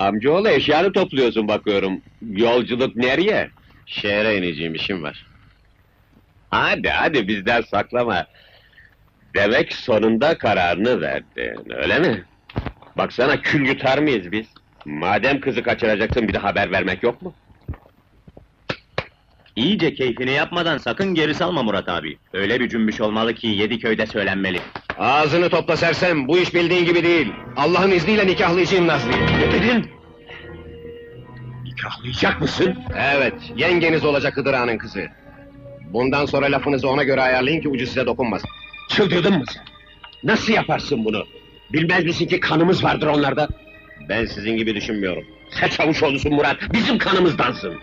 Amcaoğlu eşyanı topluyorsun bakıyorum. Yolculuk nereye? Şehre ineceğim işim var. Hadi hadi bizden saklama. Demek sonunda kararını verdin, öyle mi? Baksana kül yutar mıyız biz? Madem kızı kaçıracaksın bir de haber vermek yok mu? İyice keyfini yapmadan sakın geri salma Murat abi. Öyle bir cümbüş olmalı ki yedi köyde söylenmeli. Ağzını topla sersem, bu iş bildiğin gibi değil. Allah'ın izniyle nikahlayacağım Nazlı'yı. Ne dedin? Nikahlayacak mısın? Evet, yengeniz olacak Hıdır Ağa'nın kızı. Bundan sonra lafınızı ona göre ayarlayın ki ucu size dokunmasın. Çıldırdın mı sen? Nasıl yaparsın bunu? Bilmez misin ki kanımız vardır onlarda? Ben sizin gibi düşünmüyorum. Sen çavuş olursun Murat, bizim kanımızdansın.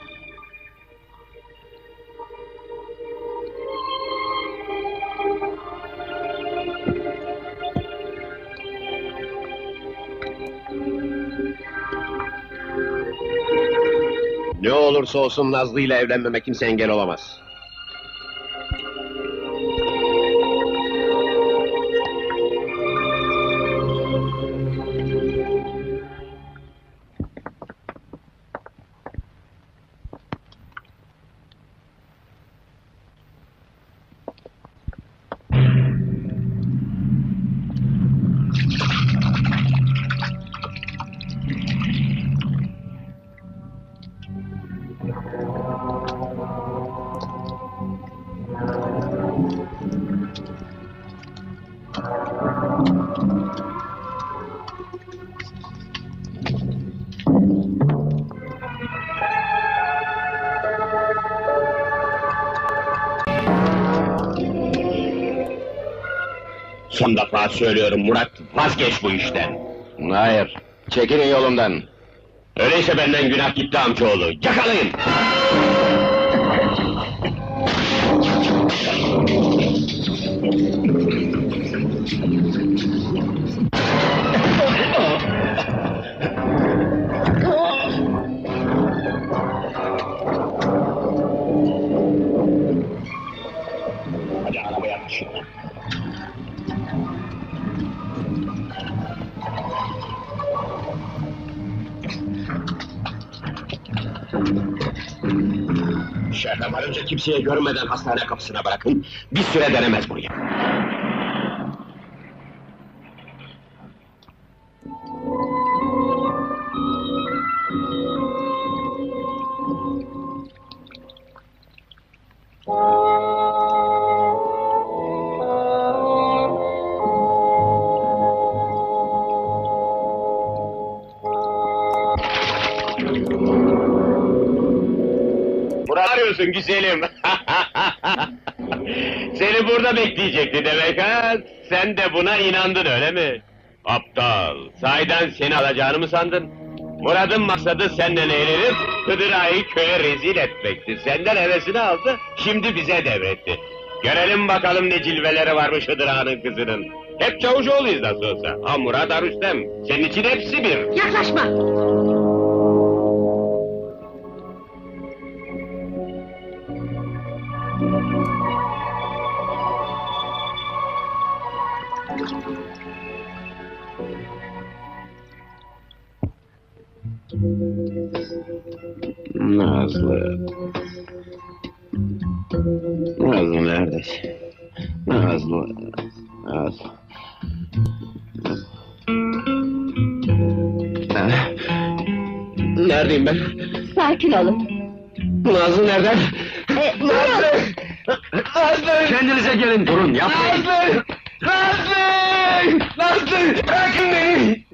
Ne olursa olsun Nazlı ile evlenmeme kimse engel olamaz. Son defa söylüyorum Murat, vazgeç bu işten. Hayır, çekilin yolumdan. Öyleyse benden günah gitti amcaoğlu, yakalayın! Şehre varınca kimseye görmeden hastane kapısına bırakın. Bir süre denemez buraya. Murat arıyorsun güzelim. Seni burada bekleyecekti demek ha? Sen de buna inandın öyle mi? Aptal. Sahiden seni alacağını mı sandın? Murat'ın maksadı senden eğlenip Hıdır Ağa'yı köye rezil etmekti. Senden hevesini aldı, şimdi bize devretti. Görelim bakalım ne cilveleri varmış Hıdır Ağa'nın kızının. Hep Çavuşoğlu'yuz nasıl olsa. Ha Murat ha Rüstem. Senin için hepsi bir. Yaklaşma! Nazlı. Nazlı neredesin? Nazlı. Nazlı. Neredeyim ben? Sakin olun. Nazlı nerede? E, Nazlı! Nazlı! Kendinize gelin durun yapmayın. Nazlı! Nazlı! Nazlı! Bırakın beni!